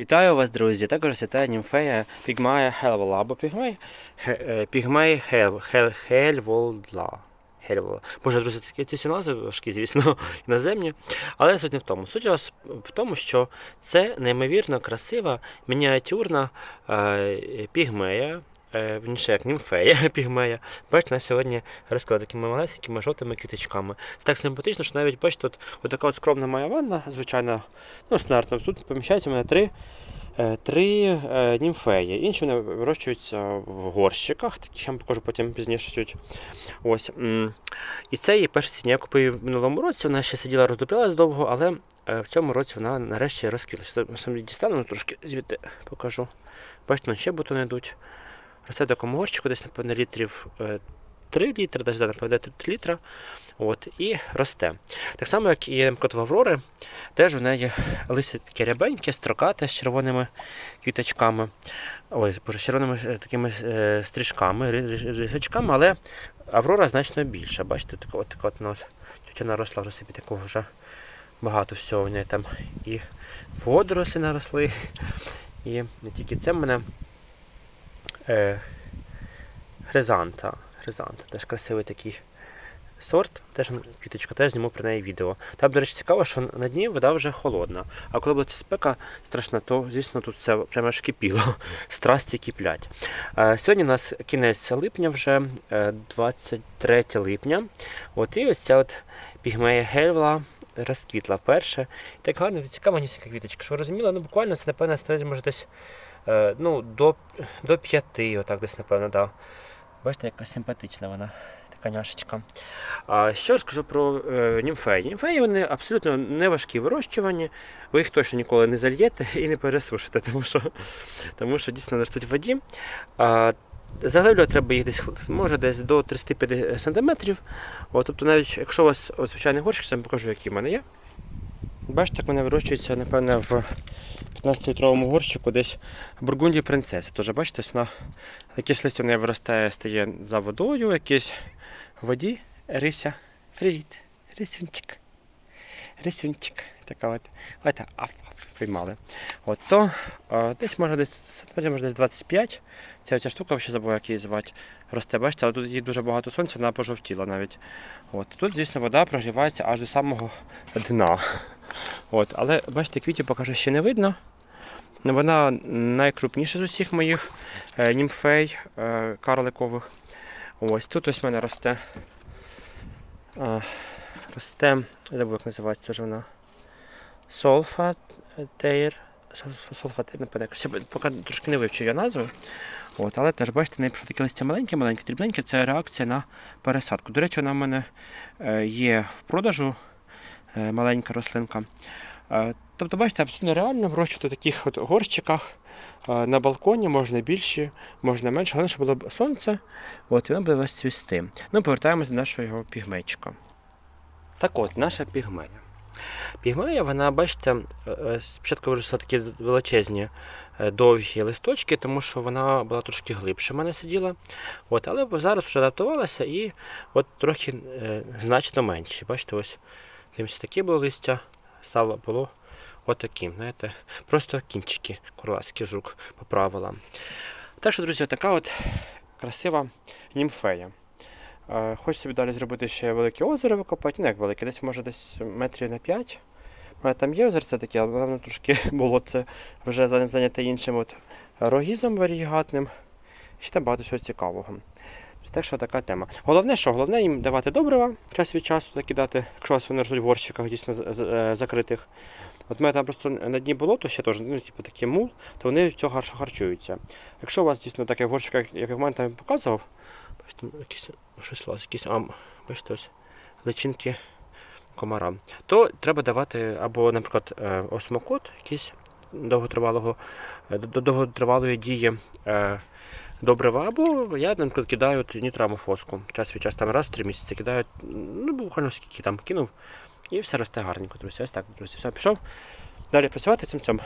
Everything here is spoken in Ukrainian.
Вітаю вас, друзі! Також вітає німфея Пігмая Хелвола або Пігмей Пігмай Хел, Хел, Хельвола. Боже, друзі, такі ці всі назви важкі, звісно, іноземні. Але суть не в тому. Суть у вас в тому, що це неймовірно красива мініатюрна е, пігмея. Е, Вніше як німфея пігмея. Бачите, на сьогодні розклад такими малесенькими жовтими квіточками. Це так симпатично, що навіть бачите, тут отака от скромна моя ванна, звичайно, ну, стандартно. Тут поміщається у мене три, е, три е, німфеї. Інші вони вирощуються в горщиках, таких я вам покажу потім пізніше. Ось. І це її перша сіння. Я купив в минулому році, вона ще сиділа, роздуплялась довго, але в цьому році вона нарешті розкрилася. Дістану трошки звідти покажу. Бачите, ще бутони йдуть. Росте в такому горщику, десь, напевно, літрів е, 3 літри, десь, напевно, 3 літра. От, і росте. Так само, як і наприклад, в Аврори, теж у неї листя таке рябеньке, строкате з червоними квіточками. Ой, з червоними е, такими е, ри- рисочками, але Аврора значно більша. Бачите, така от, така от, вона от, наросла вже собі такого вже багато всього. У неї там і водорослі наросли. І не тільки це мене е, хризанта. Хризанта, теж красивий такий сорт, теж квіточка, теж зніму про неї відео. Там, до речі, цікаво, що на дні вода вже холодна. А коли була спека страшна, то звісно тут все прямо аж кипіло. Страсті киплять. Е, Сьогодні у нас кінець липня, вже е, 23 липня. От і ось ця от пігмея гельвла розквітла вперше. Так гарно, цікава нісінька квіточка. Що ви розуміли? Ну буквально це, напевно, може десь ну, до, до п'яти, отак десь, напевно, да. Бачите, яка симпатична вона, така няшечка. А що скажу про е, німфеї? Німфеї вони абсолютно не важкі в вирощуванні. Ви їх точно ніколи не зальєте і не пересушите, тому що, тому що дійсно ростуть в воді. А, Заглиблювати треба їх десь може десь до 35 см. От, тобто навіть якщо у вас звичайний горщик, я вам покажу, який в мене є. Бачите, як вони вирощуються, напевно, в 15-літровому горщику десь в Бургундії принцеси. Тож бачите, вона якесь листя в виростає, стає за водою, якесь в воді. Рися. Привіт. Рисюнчик. Рисюнчик. Така от. От, аф, аф, приймали. От то десь може десь може десь 25. Ця ця штука, ще забув, як її звати. Росте, бачите, але тут їй дуже багато сонця, вона пожовтіла навіть. От. Тут, звісно, вода прогрівається аж до самого дна. От. Але бачите, квітів поки ще не видно. Вона найкрупніша з усіх моїх е, німфей е, карликових. Ось тут ось в мене росте. Е, росте, забув, як називається теж вона. Солфатейр. Солфатейр, не пам'ятаю. Ще поки трошки не вивчив я назви. От, але теж бачите, не пішло таке листя маленьке, маленьке, дрібненьке, це реакція на пересадку. До речі, вона в мене е, є в продажу е, маленька рослинка. Е, Тобто, бачите, абсолютно реально вирощувати в таких от горщиках е, на балконі, можна більше, можна менше, головне, щоб було б сонце, от, і воно буде весь цвісти. Ну, повертаємося до нашого його пігмейчика. Так от, наша пігмея. Пігмея, вона, бачите, е, спочатку виросла такі величезні довгі листочки, тому що вона була трошки глибше в мене сиділа. От, але зараз вже адаптувалася і от трохи значно менші. Бачите, ось такі були листя, стало було отаким. Знаєте, просто кінчики курлацький жук поправила. Так що, друзі, така от красива німфея. Е, Хочу собі далі зробити ще велике озеро викопати. Ну, як велике, десь може десь метрів на 5. У мене там є озерце таке, але воно трошки було це вже зайня- зайняте іншим от рогізом варігатним. І ще там багато всього цікавого. Так що така тема. Головне, що головне їм давати добрива час від часу закидати, якщо вас вони ростуть в горщиках дійсно е, закритих. От мене там просто на дні болото ще теж, ну, типу такий мул, то вони цього гарно харчуються. Якщо у вас дійсно таке в горщиках, як в мене там показував, бачите, ну, якісь ну, щось лазить, якісь ам, бачите, ось личинки комара, то треба давати або, наприклад, е, осмокот, якийсь довготривалого, е, до- довготривалої дії. Добрива, або я, наприклад, кидаю нітрамофоску. Час від часу там раз в три місяці кидаю, ну, буквально скільки там кинув, і все росте гарненько, друзі. Ось так, друзі. Все, пішов. Далі працювати цим цьому.